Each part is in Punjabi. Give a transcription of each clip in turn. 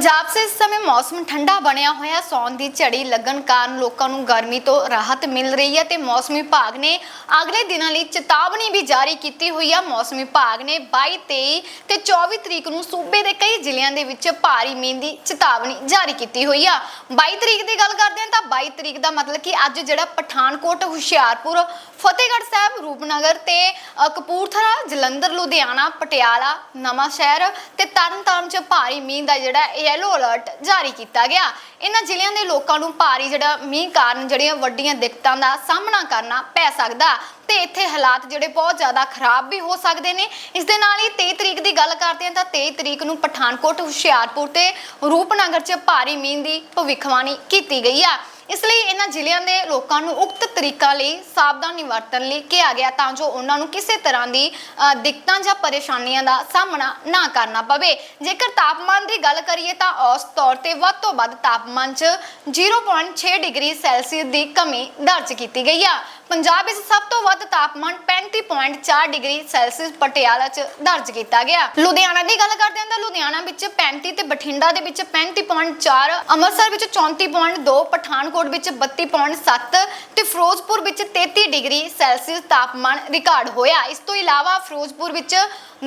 ਪੰਜਾਬ 'ਚ ਇਸ ਸਮੇਂ ਮੌਸਮ ਠੰਡਾ ਬਣਿਆ ਹੋਇਆ, ਸੌਣ ਦੀ ਝੜੀ ਲੱਗਣ ਕਾਰਨ ਲੋਕਾਂ ਨੂੰ ਗਰਮੀ ਤੋਂ ਰਾਹਤ ਮਿਲ ਰਹੀ ਹੈ ਤੇ ਮੌਸਮ ਵਿਭਾਗ ਨੇ ਅਗਲੇ ਦਿਨਾਂ ਲਈ ਚੇਤਾਵਨੀ ਵੀ ਜਾਰੀ ਕੀਤੀ ਹੋਈ ਹੈ ਮੌਸਮ ਵਿਭਾਗ ਨੇ 22 23 ਤੇ 24 ਤਰੀਕ ਨੂੰ ਸੂਬੇ ਦੇ ਕਈ ਜ਼ਿਲ੍ਹਿਆਂ ਦੇ ਵਿੱਚ ਭਾਰੀ ਮੀਂਹ ਦੀ ਚੇਤਾਵਨੀ ਜਾਰੀ ਕੀਤੀ ਹੋਈ ਆ। 22 ਤਰੀਕ ਦੀ ਗੱਲ ਕਰਦੇ ਹਾਂ ਤਾਂ 22 ਤਰੀਕ ਦਾ ਮਤਲਬ ਕਿ ਅੱਜ ਜਿਹੜਾ ਪਠਾਨਕੋਟ, ਹੁਸ਼ਿਆਰਪੁਰ ਫਤਿਹਗੜ੍ਹ ਸਾਹਿਬ, ਰੂਪਨਗਰ ਤੇ ਕਪੂਰਥਲਾ, ਜਲੰਧਰ, ਲੁਧਿਆਣਾ, ਪਟਿਆਲਾ ਨਵਾਂ ਸ਼ਹਿਰ ਤੇ ਤਰਨਤਾਰਨ ਚ ਭਾਰੀ ਮੀਂਹ ਦਾ ਜਿਹੜਾ ਯੈਲੋ ਅਲਰਟ ਜਾਰੀ ਕੀਤਾ ਗਿਆ। ਇਹਨਾਂ ਜ਼ਿਲ੍ਹਿਆਂ ਦੇ ਲੋਕਾਂ ਨੂੰ ਭਾਰੀ ਜਿਹੜਾ ਮੀਂਹ ਕਾਰਨ ਜਿਹੜੀਆਂ ਵੱਡੀਆਂ ਦਿੱਕਤਾਂ ਦਾ ਸਾਹਮਣਾ ਕਰਨਾ ਪੈ ਸਕਦਾ। ਤੇ ਇੱਥੇ ਹਾਲਾਤ ਜਿਹੜੇ ਬਹੁਤ ਜ਼ਿਆਦਾ ਖਰਾਬ ਵੀ ਹੋ ਸਕਦੇ ਨੇ। ਇਸ ਦੇ ਨਾਲ ਹੀ 23 ਤਰੀਕ ਦੀ ਗੱਲ ਕਰਦੇ ਹਾਂ ਤਾਂ 23 ਤਰੀਕ ਨੂੰ ਪਠਾਨਕੋਟ, ਹੁਸ਼ਿਆਰਪੁਰ ਤੇ ਰੂਪਨਗਰ 'ਚ ਭਾਰੀ ਮੀਂਹ ਦੀ ਭਵਿੱਖਬਾਣੀ ਕੀਤੀ ਗਈ ਆ। ਇਸ ਲਈ ਇਹਨਾਂ ਜ਼ਿਲ੍ਹਿਆਂ ਦੇ ਲੋਕਾਂ ਨੂੰ ਉਕਤ ਤਰੀਕਾ ਲਈ ਸਾਵਧਾਨੀ ਵਰਤਣ ਲਈ ਕਿਹਾ ਗਿਆ ਤਾਂ ਜੋ ਉਹਨਾਂ ਨੂੰ ਕਿਸੇ ਤਰ੍ਹਾਂ ਦੀ ਅ, ਦਿੱਕਤਾਂ ਜਾਂ ਪਰੇਸ਼ਾਨੀਆਂ ਦਾ ਸਾਹਮਣਾ ਨਾ ਕਰਨਾ ਪਵੇ। ਜੇਕਰ ਤਾਪਮਾਨ ਦੀ ਗੱਲ ਕਰੀਏ ਤਾਂ ਔਸਤ ਤੌਰ ਤੇ ਵੱਧ ਤੋਂ ਵੱਧ ਤਾਪਮਾਨ 'ਚ 0.6 ਡਿਗਰੀ ਸੈਲਸੀਅਸ ਦੀ ਕਮੀ ਦਰਜ ਕੀਤੀ ਗਈ ਆ। ਪੰਜਾਬ ਵਿੱਚ ਸਭ ਤੋਂ ਵੱਧ ਤਾਪਮਾਨ 35.4 ਡਿਗਰੀ ਸੈਲਸੀਅਸ ਪਟਿਆਲਾ 'ਚ ਦਰਜ ਕੀਤਾ ਗਿਆ। ਲੁਧਿਆਣਾ ਦੀ ਗੱਲ ਕਰਦੇ ਹਾਂ ਤਾਂ ਲੁਧਿਆਣਾ ਵਿੱਚ 35 ਤੇ ਬਠਿੰਡਾ ਦੇ ਵਿੱਚ 35.4 ਅੰਮ੍ਰਿਤਸਰ ਵਿੱਚ 34.2 ਪਠਾਨਕੋਟ ਵਿੱਚ 32.7 ਤੇ ਫਿਰੋਜ਼ਪੁਰ ਵਿੱਚ 33 ਡਿਗਰੀ ਸੈਲਸੀਅਸ ਤਾਪਮਾਨ ਰਿਕਾਰਡ ਹੋਇਆ। ਇਸ ਤੋਂ ਇਲਾਵਾ ਫਿਰੋਜ਼ਪੁਰ ਵਿੱਚ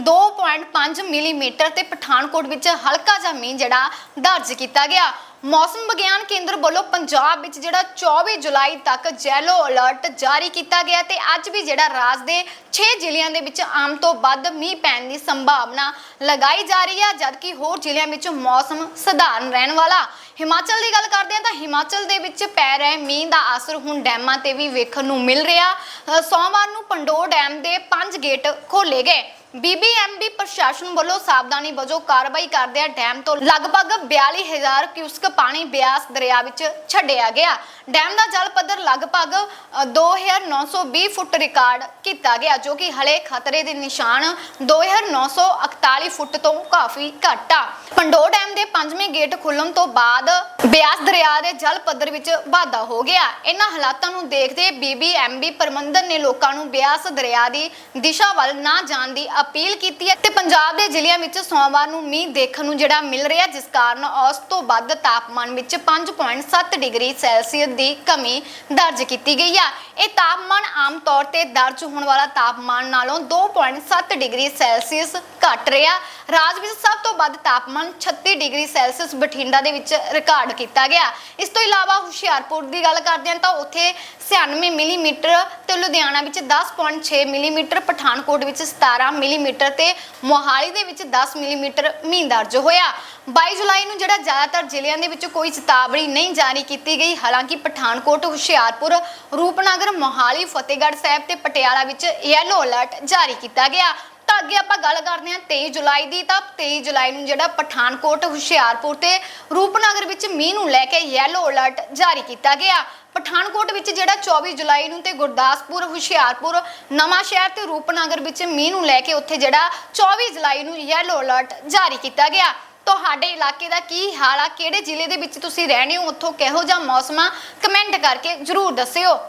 2.5 ਮਿਲੀਮੀਟਰ ਤੇ ਪਠਾਨਕੋਟ ਵਿੱਚ ਹਲਕਾ ਜਿਹਾ ਮੀਂਹ ਜਿਹੜਾ ਦਰਜ ਕੀਤਾ ਗਿਆ। ਮੌਸਮ ਵਿਗਿਆਨ ਕੇਂਦਰ ਵੱਲੋਂ ਪੰਜਾਬ ਵਿੱਚ ਜਿਹੜਾ 24 ਜੁਲਾਈ ਤੱਕ ਯੈਲੋ ਅਲਰਟ ਜਾਰੀ ਕੀਤਾ ਗਿਆ ਤੇ ਅੱਜ ਵੀ ਜਿਹੜਾ ਰਾਜ ਦੇ 6 ਜ਼ਿਲ੍ਹਿਆਂ ਦੇ ਵਿੱਚ ਆਮ ਤੋਂ ਵੱਧ ਮੀਂਹ ਪੈਣ ਦੀ ਸੰਭਾਵਨਾ ਲਗਾਈ ਜਾ ਰਹੀ ਹੈ ਜਦਕਿ ਹੋਰ ਜ਼ਿਲ੍ਹਿਆਂ ਵਿੱਚ ਮੌਸਮ ਸਧਾਰਨ ਰਹਿਣ ਵਾਲਾ। ਹਿਮਾਚਲ ਦੀ ਗੱਲ ਕਰਦੇ ਹਾਂ ਤਾਂ ਹਿਮਾਚਲ ਦੇ ਵਿੱਚ ਪੈ ਰਹੇ ਮੀਂਹ ਦਾ ਅਸਰ ਹੁਣ ਡੈਮਾਂ ਤੇ ਵੀ ਵੇਖਣ ਨੂੰ ਮਿਲ ਰਿਹਾ। ਸੋਮਵਾਰ ਨੂੰ ਪੰਡੋਰ ਡੈਮ ਦੇ 5 ਗੇਟ ਖੋਲੇ ਗਏ। ਬੀਬੀਐਮਬੀ ਪ੍ਰਸ਼ਾਸਨ ਵੱਲੋਂ ਸਾਵਧਾਨੀ ਵਜੋਂ ਕਾਰਵਾਈ ਕਰਦਿਆਂ ਡੈਮ ਤੋਂ ਲਗਭਗ 42000 ਕਿਊਸਕ ਪਾਣੀ ਬਿਆਸ ਦਰਿਆ ਵਿੱਚ ਛੱਡਿਆ ਗਿਆ। ਡੈਮ ਦਾ ਜਲ ਪੱਧਰ ਲਗਭਗ ਅ, 2920 ਫੁੱਟ ਰਿਕਾਰਡ ਕੀਤਾ ਗਿਆ ਜੋ ਕਿ ਹਲੇ ਖਤਰੇ ਦੇ ਨਿਸ਼ਾਨ 2941 ਫੁੱਟ ਤੋਂ ਕਾਫੀ ਘੱਟ ਆ। ਪੰਡੋ ਡੈਮ ਦੇ ਪੰਜਵੇਂ ਗੇਟ ਖੁੱਲਣ ਤੋਂ ਬਾਅਦ ਬਿਆਸ ਦਰਿਆ ਦੇ ਜਲ ਪੱਧਰ ਵਿੱਚ ਵਾਧਾ ਹੋ ਗਿਆ। ਇਹਨਾਂ ਹਾਲਾਤਾਂ ਨੂੰ ਦੇਖਦੇ ਬੀਬੀਐਮਬੀ ਪ੍ਰਬੰਧਨ ਨੇ ਲੋਕਾਂ ਨੂੰ ਬਿਆਸ ਦਰਿਆ ਦੀ ਦਿਸ਼ਾ ਵੱਲ ਨਾ ਜਾਣ ਦੀ ਅਪੀਲ ਕੀਤੀ ਹੈ ਤੇ ਪੰਜਾਬ ਦੇ ਜ਼ਿਲ੍ਹਿਆਂ ਵਿੱਚ ਸੋਮਵਾਰ ਨੂੰ ਮੀਂਹ ਦੇਖਣ ਨੂੰ ਜਿਹੜਾ ਮਿਲ ਰਿਹਾ, ਜਿਸ ਕਾਰਨ ਔਸਤ ਤੋਂ ਵੱਧ ਤਾਪਮਾਨ ਵਿੱਚ 5.7 ਡਿਗਰੀ ਸੈਲਸੀਅਸ ਦੀ ਕਮੀ ਦਰਜ ਕੀਤੀ ਗਈ ਆ। ਇਹ ਤਾਪਮਾਨ ਆਮ ਤੌਰ ਤੇ ਦਰਜ ਹੋਣ ਵਾਲਾ ਤਾਪਮਾਨ ਨਾਲੋਂ 2.7 ਡਿਗਰੀ ਸੈਲਸੀਅਸ ਘੱਟ ਰਿਹਾ। ਰਾਜ ਵਿੱਚ ਸਭ ਤੋਂ ਵੱਧ ਤਾਪਮਾਨ 36 ਡਿਗਰੀ ਸੈਲਸੀਅਸ ਬਠਿੰਡਾ ਦੇ ਵਿੱਚ ਰਿਕਾਰਡ ਕੀਤਾ ਗਿਆ। ਇਸ ਤੋਂ ਇਲਾਵਾ ਹੁਸ਼ਿਆਰਪੁਰ ਦੀ ਗੱਲ ਕਰਦੇ ਹਾਂ ਤਾਂ ਉੱਥੇ 96 ਮਿਲੀਮੀਟਰ ਤੇ ਲੁਧਿਆਣਾ ਵਿੱਚ 10.6 ਮਿਲੀਮੀਟਰ, ਪਠਾਨਕੋਟ ਵਿੱਚ 17 ਮਿਲੀਮੀਟਰ ਤੇ ਮੋਹਾਲੀ ਦੇ ਵਿੱਚ 10 ਮਿਲੀਮੀਟਰ ਮੀਂਹ ਦਰਜ ਹੋਇਆ। 22 ਜੁਲਾਈ ਨੂੰ ਜਿਹੜਾ ਜ਼ਿਆਦਾਤਰ ਜ਼ਿਲ੍ਹਿਆਂ ਦੇ ਵਿੱਚ ਕੋਈ ਚੇਤਾਵਨੀ ਨਹੀਂ ਜਾਰੀ ਕੀਤੀ ਗਈ, ਹਾਲਾਂਕਿ ਪਠਾਨਕੋਟ, ਹੁਸ਼ਿਆਰਪੁਰ, ਰੂਪਨਗਰ, ਮੋਹਾਲੀ, ਫਤਿਹਗੜ੍ਹ ਸਾਹਿਬ ਤੇ ਪਟਿਆਲਾ ਵਿੱਚ ਯੈਲੋ ਅਲਰਟ ਜਾਰੀ ਕੀਤਾ ਗਿਆ। ਤਾਂ ਅੱਗੇ ਆਪਾਂ ਗੱਲ ਕਰਦੇ ਹਾਂ 23 ਜੁਲਾਈ ਦੀ। ਤਾਂ 23 ਜੁਲਾਈ ਨੂੰ ਜਿਹੜਾ ਪਠਾਨਕੋਟ, ਹੁਸ਼ਿਆਰਪੁਰ ਤੇ ਰੂਪਨਗਰ ਵਿੱਚ ਮੀਂਹ ਨੂੰ ਲੈ ਕੇ ਯੈਲੋ ਅਲਰਟ ਜਾਰੀ ਕੀਤਾ ਗਿਆ। ਪਠਾਨਕੋਟ ਵਿੱਚ ਜਿਹੜਾ 24 ਜੁਲਾਈ ਨੂੰ ਤੇ ਗੁਰਦਾਸਪੁਰ, ਹੁਸ਼ਿਆਰਪੁਰ, ਨਵਾਂ ਸ਼ਹਿਰ ਤੇ ਰੂਪਨਗਰ ਵਿੱਚ ਮੀਂਹ ਨੂੰ ਲੈ ਕੇ ਉੱਥੇ ਜਿਹੜਾ 24 ਜੁਲਾਈ ਨੂੰ ਯੈਲੋ ਅਲਰਟ ਜਾਰੀ ਕੀਤਾ ਗਿਆ। ਤੁਹਾਡੇ ਇਲਾਕੇ ਦਾ ਕੀ ਹਾਲ ਆ? ਕਿਹੜੇ ਜ਼ਿਲ੍ਹੇ ਦੇ ਵਿੱਚ ਤੁਸੀਂ ਰਹਿੰਦੇ ਹੋ? ਉੱਥੋਂ ਕਿਹੋ ਜਿਹਾ ਮੌਸਮ ਆ? ਕਮੈਂਟ ਕਰਕੇ ਜਰੂਰ ਦੱਸਿਓ।